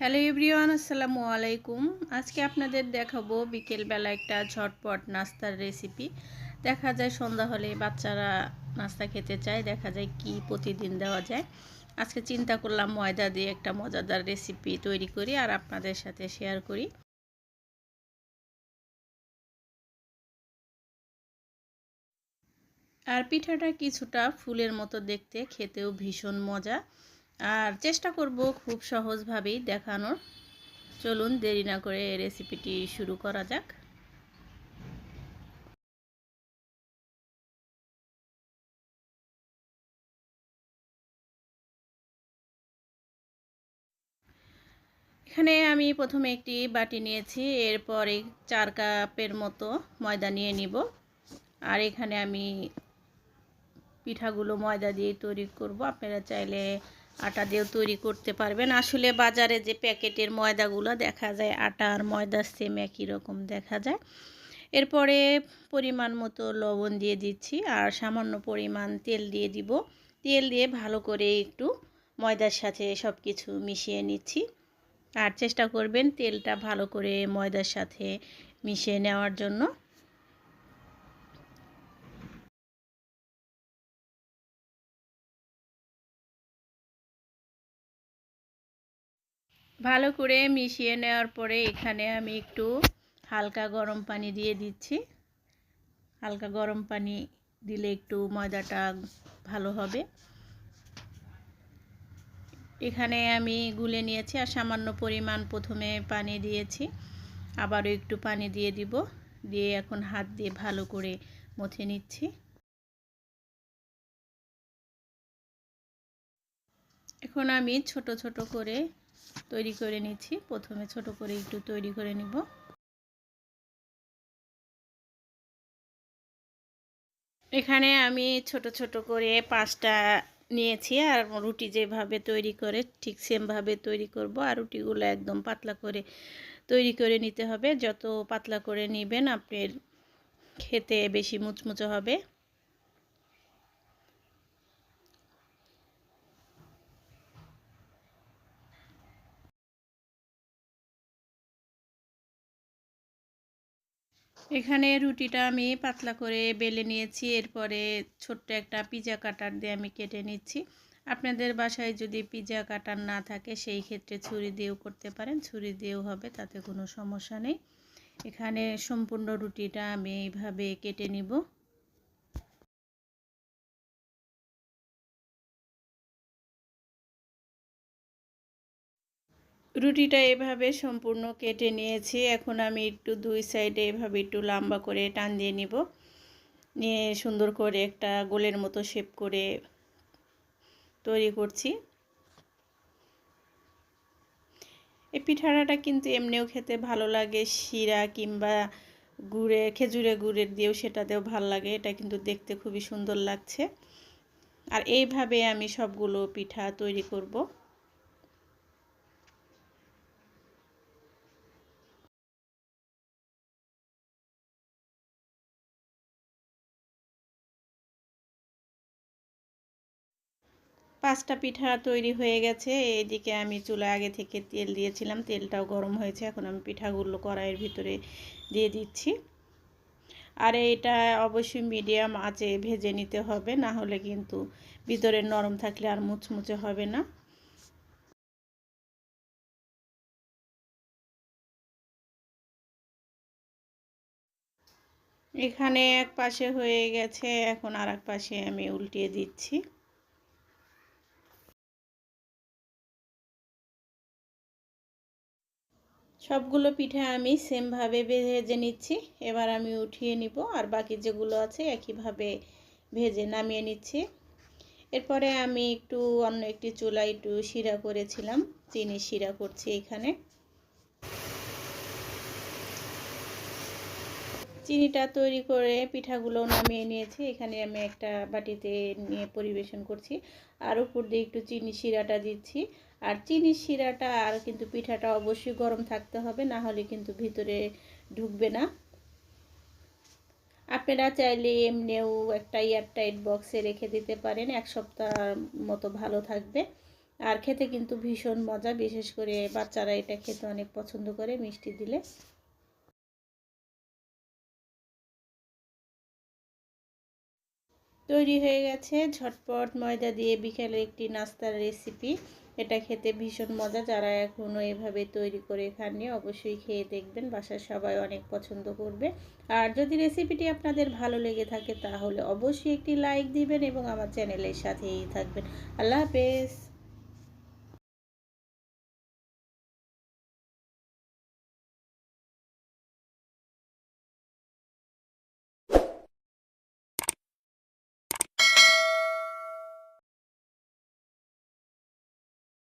Hello everyone, আসসালামু আলাইকুম। আজকে আপনাদের দেখাবো বিকেলবেলা একটা ঝটপট নাস্তার রেসিপি। দেখা যায় সন্ধ্যা হলে বাচ্চারা নাস্তা খেতে চায়, দেখা যায় কি প্রতিদিন দেওয়া যায়। আজকে চিন্তা করলাম ময়দা দিয়ে একটা মজাদার রেসিপি তৈরি করি আর আপনাদের সাথে শেয়ার করি। আর পিঠাটা কিছুটা ফুলের মতো দেখতে, খেতেও ভীষণ মজা। আর চেষ্টা করব খুব সহজভাবেই দেখানোর। চলুন দেরি না করে রেসিপিটি শুরু করা যাক। এখানে আমি প্রথমে একটি বাটি নিয়েছি, এরপরে চার কাপের মতো ময়দা নিয়ে নিব। আর এখানে আমি পিঠাগুলো ময়দা দিয়ে তৈরি করব। আপনারা চাইলে আটা দিয়েও তৈরি করতে পারবেন। আসলে বাজারে যে প্যাকেটের ময়দাগুলো দেখা যায়, আটা আর ময়দা সেম একই রকম দেখা যায়। এরপরে পরিমাণ মতো লবণ দিয়ে দিচ্ছি আর সামান্য পরিমাণ তেল দিয়ে দিব। তেল দিয়ে ভালো করে একটু ময়দার সাথে সব কিছু মিশিয়ে নিচ্ছি। আর চেষ্টা করবেন তেলটা ভালো করে ময়দার সাথে মিশিয়ে নেওয়ার জন্য। ভালো করে মিশিয়ে নেওয়ার পরে এখানে আমি একটু হালকা গরম পানি দিয়ে দিচ্ছি। হালকা গরম পানি দিলে একটু ময়দাটা ভালো হবে। এখানে আমি গুলে নিয়েছি আর সামান্য পরিমাণ প্রথমে পানি দিয়েছি। আবারও একটু পানি দিয়ে দিব। দিয়ে এখন হাত দিয়ে ভালো করে মথে নিচ্ছি। এখন আমি ছোট ছোট করে তৈরি করে নিচ্ছি। প্রথমে ছোট করে একটু তৈরি করে নিব। এখানে আমি ছোট ছোট করে পাঁচটা নিয়েছি আর রুটি যেভাবে তৈরি করে ঠিক সেমভাবে তৈরি করব আর রুটিগুলো একদম পাতলা করে তৈরি করে নিতে হবে। যত পাতলা করে নেবেন আপনার খেতে বেশি মুচমুচো হবে। এখানে রুটিটা আমি পাতলা করে বেলে নিয়েছি। এরপরে ছোট্ট একটা পিজা কাটার দিয়ে আমি কেটে নিচ্ছি। আপনাদের বাসায় যদি পিজা কাটার না থাকে, সেই ক্ষেত্রে ছুরি দিয়েও করতে পারেন। ছুরি দিয়েও হবে, তাতে কোনো সমস্যা নেই। এখানে সম্পূর্ণ রুটিটা আমি এইভাবে কেটে নিব। রুটিটা এভাবে সম্পূর্ণ কেটে নিয়েছি। এখন আমি একটু দুই সাইডে এভাবে একটু লম্বা করে টান দিয়ে নিব। নিয়ে সুন্দর করে একটা গোলের মতো শেপ করে তৈরি করছি। এই পিঠাটা কিন্তু এমনিও খেতে ভালো লাগে, শিরা কিংবা গুড়ে খেজুরে গুড়ের দিয়েও সেটাতেও ভালো লাগে। এটা কিন্তু দেখতে খুবই সুন্দর লাগছে। আর এইভাবে আমি সবগুলো পিঠা তৈরি করব। পাঁচটা পিঠা তৈরি হয়ে গেছে। এদিকে আমি চুলা আগে থেকে তেল দিয়েছিলাম। তেলটাও গরম হয়েছে। এখন আমি পিঠাগুলো কড়াইয়ের ভিতরে দিয়ে দিচ্ছি। আর এটা অবশ্যই মিডিয়াম আঁচে ভেজে নিতে হবে। না হলে কিন্তু ভিতরে নরম থাকলে আর মুচমুচে হবে না। এখানে এক পাশে হয়ে গেছে। এখন আর এক পাশে আমি উল্টিয়ে দিচ্ছি। সবগুলো পিঠে আমি সেমভাবে ভেজে নিচ্ছি। এবার আমি উঠিয়ে নিব আর বাকি যেগুলো আছে একইভাবে ভেজে নামিয়ে নিচ্ছি। এরপরে আমি একটু অন্য একটি চুলায় একটু শিরা করেছিলাম, চিনি শিরা করছি এখানে। চিনিটা তৈরি করে পিঠাগুলো নামিয়ে নিয়েছি। এখানে আমি একটা বাটিতে নিয়ে পরিবেশন করছি। আর উপর দিয়ে একটু চিনি শিরাটা দিচ্ছি। আর চিনি শিরাটা আর কিন্তু পিঠাটা অবশ্যই গরম থাকতে হবে, না হলে কিন্তু ভিতরে ঢুকবে না। আপনারা চাইলে এমনিও একটা এয়ারটাইট বক্সে রেখে দিতে পারেন, এক সপ্তাহ মতো ভালো থাকবে। আর খেতে কিন্তু ভীষণ মজা, বিশেষ করে বাচ্চারা এটা খেতে অনেক পছন্দ করে মিষ্টি দিলে। তৈরি হয়ে গেছে। ঝটপট ময়দা দিয়ে বিকেলে একটি নাস্তার রেসিপি এটা খেতে ভীষণ মজা। যারা এখনও এভাবে তৈরি করে খাননি, অবশ্যই খেয়ে দেখবেন। বাসার সবাই অনেক পছন্দ করবে। আর যদি রেসিপিটি আপনাদের ভালো লেগে থাকে, তাহলে অবশ্যই একটি লাইক দিবেন এবং আমার চ্যানেলের সাথেই থাকবেন। আল্লাহ হাফেজ।